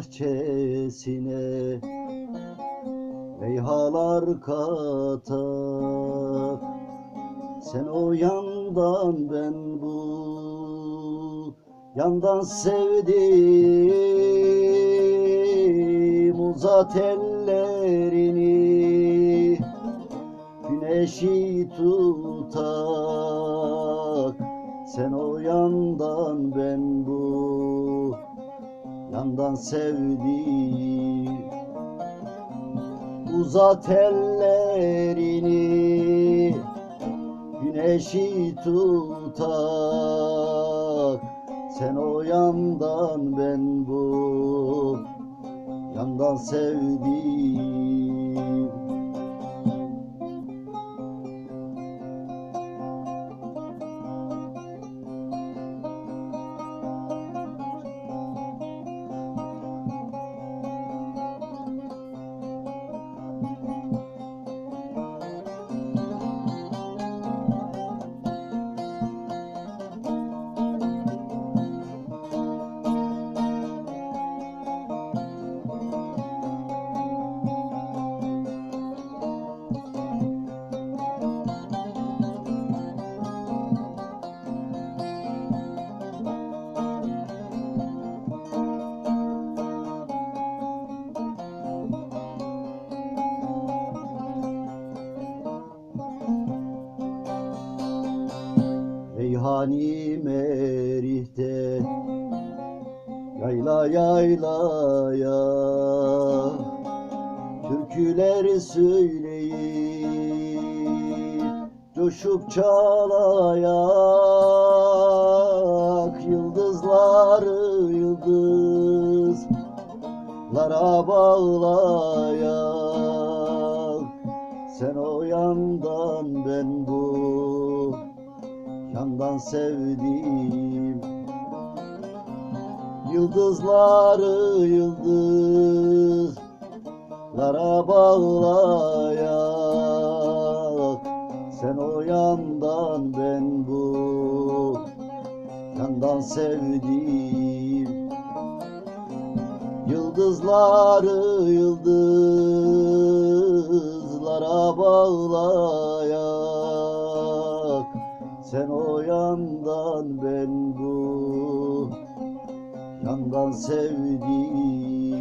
Bahçesine Reyhalar katar Sen o yandan ben bu Yandan sevdim Uzat ellerini. Güneşi tutak. Sen o yandan ben bu yandan sevdim Uzat ellerini Güneşi tutak. Sen o yandan ben bu Yandan sevdim Reyhani merihte. Yayla yaylaya Türküler söyleyip Coşup çalayak. Yıldızları yıldızlara bağlayak. Sen o yandan ben bu yandan sevdim Yıldızları yıldızlara bağlayak. Sen o yandan ben bu yandan sevdim Yıldızları yıldızlara bağlayak Sen o yandan ben bu yandan sevdim